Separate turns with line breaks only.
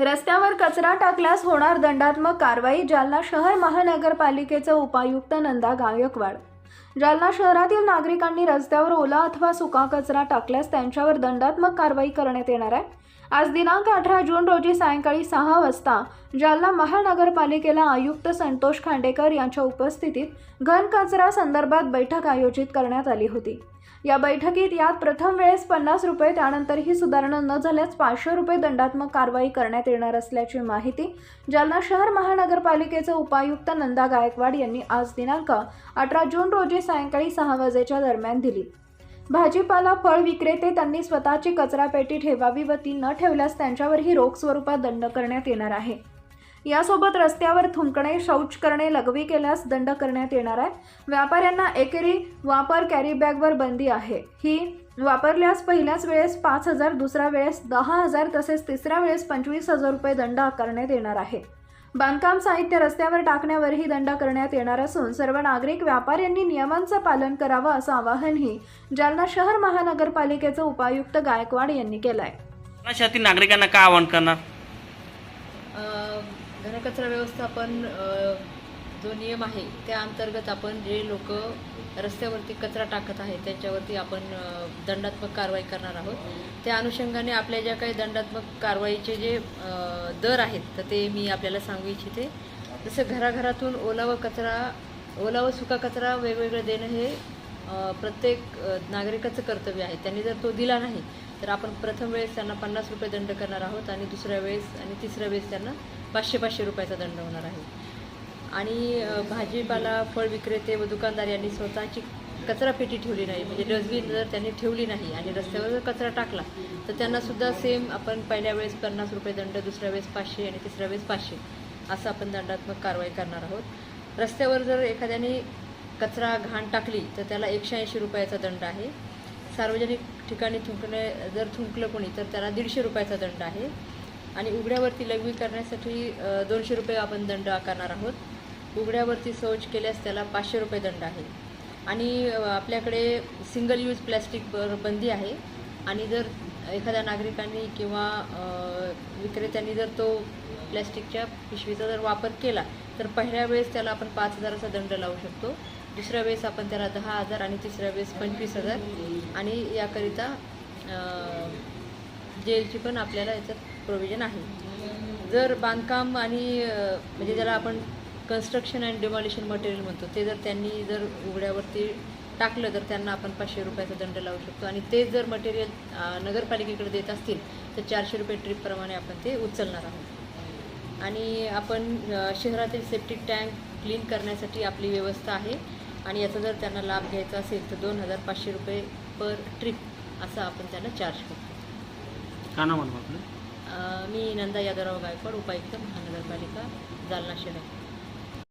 रस्त्यावर कचरा टाकल्यास होणार दंडात्मक कारवाई जालना शहर महानगरपालिकेचे उपायुक्त नंदा गायकवाड. जालना शहरातील नागरिकांनी रस्त्यावर ओला अथवा सुका कचरा टाकल्यास त्यांच्यावर दंडात्मक कारवाई करण्यात येणार आहे. आज दिनांक अठरा जून रोजी सायंकाळी सहा वाजता जालना महानगरपालिकेला आयुक्त संतोष खांडेकर यांच्या उपस्थितीत घन कचरा संदर्भात बैठक आयोजित करण्यात आली होती. या बैठकीत यात प्रथम वेळेस पन्नास रुपये त्यानंतर ही सुधारणा न झाल्यास पाचशे रुपये दंडात्मक कारवाई करण्यात येणार असल्याची माहिती जालना शहर महानगरपालिकेचे उपायुक्त नंदा गायकवाड यांनी आज दिनांक अठरा जून रोजी सायंकाळी सहा वाजेच्या दरम्यान दिली. भाजीपाला फळ विक्रेते त्यांनी स्वतःची कचरापेटी ठेवावी व ती न ठेवल्यास त्यांच्यावरही रोख स्वरूपात दंड करण्यात येणार आहे. यासोबत रस्त्यावर थुंकणे शौच करणे लघवी केल्यास दंड करण्यात येणार आहे. व्यापाऱ्यांना एकेरी वापर कॅरी बॅगवर बंदी आहे. ही वापरल्यास पहिल्याच वेळेस पाच हजार दुसऱ्या वेळेस दहा हजार तसेच तिसऱ्या वेळेस पंचवीस हजार रुपये दंड आकारण्यात येणार आहे. बांधकाम साहित्य रस्त्यावर टाकण्यावरही दंड करण्यात येणार असून सर्व नागरिक व्यापाऱ्यांनी नियमांचं पालन करावं असं आवाहनही जालना शहर महानगरपालिकेचे उपायुक्त गायकवाड यांनी केलं आहे
जालना शहरातील नागरिकांना काय आवाहन करणार?
घनकचरा व्यवस्थापन जो नियम आहे त्या अंतर्गत आपण जे लोक रस्त्यावरती कचरा टाकत आहेत त्यांच्यावरती आपण दंडात्मक कारवाई करणार आहोत. त्या अनुषंगाने आपल्या ज्या काही दंडात्मक कारवाईचे जे दर आहेत तर ते मी आपल्याला सांगू इच्छिते. जसं घराघरातून ओला व कचरा ओला व सुका कचरा वेगवेगळं देणं हे प्रत्येक नागरिकाचं कर्तव्य आहे. त्यांनी जर तो दिला नाही तर आपण प्रथम वेळेस त्यांना पन्नास रुपये दंड करणार आहोत आणि दुसऱ्या वेळेस आणि तिसऱ्या वेळेस त्यांना पाचशे पाचशे रुपयाचा दंड होणार आहे. आणि भाजीपाला फळ विक्रेते व दुकानदार यांनी स्वतःची कचरा पेटी ठेवली नाही. म्हणजे डस्टबिन जर त्यांनी ठेवली नाही आणि रस्त्यावर जर कचरा टाकला तर त्यांना सुद्धा सेम आपण पहिल्या वेळेस पन्नास रुपये दंड दुसऱ्या वेळेस पाचशे आणि तिसऱ्या वेळेस पाचशे असं आपण दंडात्मक कारवाई करणार आहोत. रस्त्यावर जर एखाद्याने कचरा घाण टाकली तर त्याला एकशे ऐंशी रुपयाचा दंड आहे. सार्वजनिक ठिकाणी थुंकणे जर थुंकलं कोणी तर त्याला दीडशे रुपयाचा दंड आहे. आणि उघड्यावरती लघवी करण्यासाठी दोनशे रुपये आपण दंड आकारणार आहोत. उघड्यावरती शौच केल्यास त्याला पाचशे रुपये दंड आहे. आणि आपल्याकडे सिंगल यूज प्लॅस्टिकवर बंदी आहे. आणि जर एखाद्या नागरिकांनी किंवा विक्रेत्यांनी जर तो प्लॅस्टिकच्या पिशवीचा जर वापर केला तर पहिल्या वेळेस त्याला आपण पाच हजाराचा दंड लावू शकतो. दुसऱ्या वेळेस आपण त्याला दहा हजार आणि तिसऱ्या वेळेस पंचवीस हजार. आणि याकरिता जेलची पण आपल्याला याच्यात प्रोव्हिजन आहे. जर बांधकाम आणि म्हणजे ज्याला आपण कन्स्ट्रक्शन अँड डिमॉलिशन मटेरियल म्हणतो ते जर त्यांनी जर उघड्यावरती टाकलं तर त्यांना आपण पाचशे रुपयाचा दंड लावू शकतो. आणि ते जर मटेरियल नगरपालिकेकडे देत असतील तर चारशे रुपये ट्रिपप्रमाणे आपण ते उचलणार आहोत. आणि आपण शहरातील सेप्टिक टँक क्लीन करण्यासाठी आपली व्यवस्था आहे. आणि याचा जर त्यांना लाभ घ्यायचा असेल तर दोन हजार पाचशे रुपये पर ट्रिप असा आपण त्यांना चार्ज करतो.
का नाव म्हणू आपलं?
मी नंदा यादवराव गायकवाड उपायुक्त महानगरपालिका जालना शहर.